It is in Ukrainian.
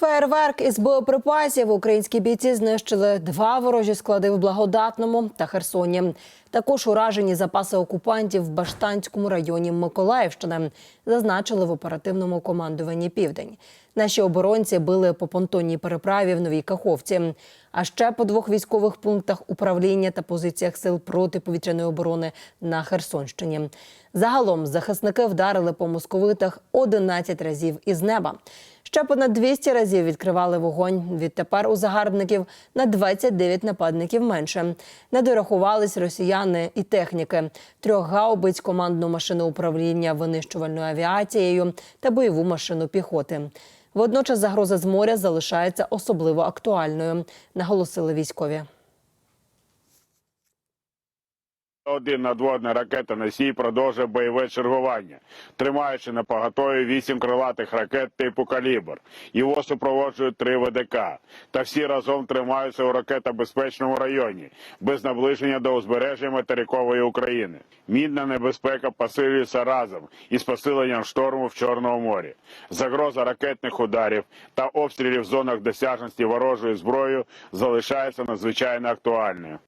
Фейерверк із боєприпасів українські бійці знищили два ворожі склади в Благодатному та Херсоні. Також уражені запаси окупантів в Баштанському районі Миколаївщини, зазначили в оперативному командуванні Південь. Наші оборонці били по понтонній переправі в Новій Каховці, а ще по двох військових пунктах управління та позиціях сил протиповітряної оборони на Херсонщині. Загалом захисники вдарили по московитах 11 разів із неба. Ще понад 200 разів відкривали вогонь. Відтепер у загарбників на 29 нападників менше. Не дорахувались росіяни і техніки, трьох гаубиць, командну машину управління винищувальною авіацією та бойову машину піхоти. Водночас загроза з моря залишається особливо актуальною, наголосили військові. Один надводний ракетоносій продовжує бойове чергування, тримаючи на поготові вісім крилатих ракет типу «Калібр». Його супроводжують три ВДК. Та всі разом тримаються у ракетобезпечному районі, без наближення до узбережжя материкової України. Мінна небезпека посилюється разом із посиленням шторму в Чорному морі. Загроза ракетних ударів та обстрілів в зонах досяжності ворожою зброєю залишається надзвичайно актуальною.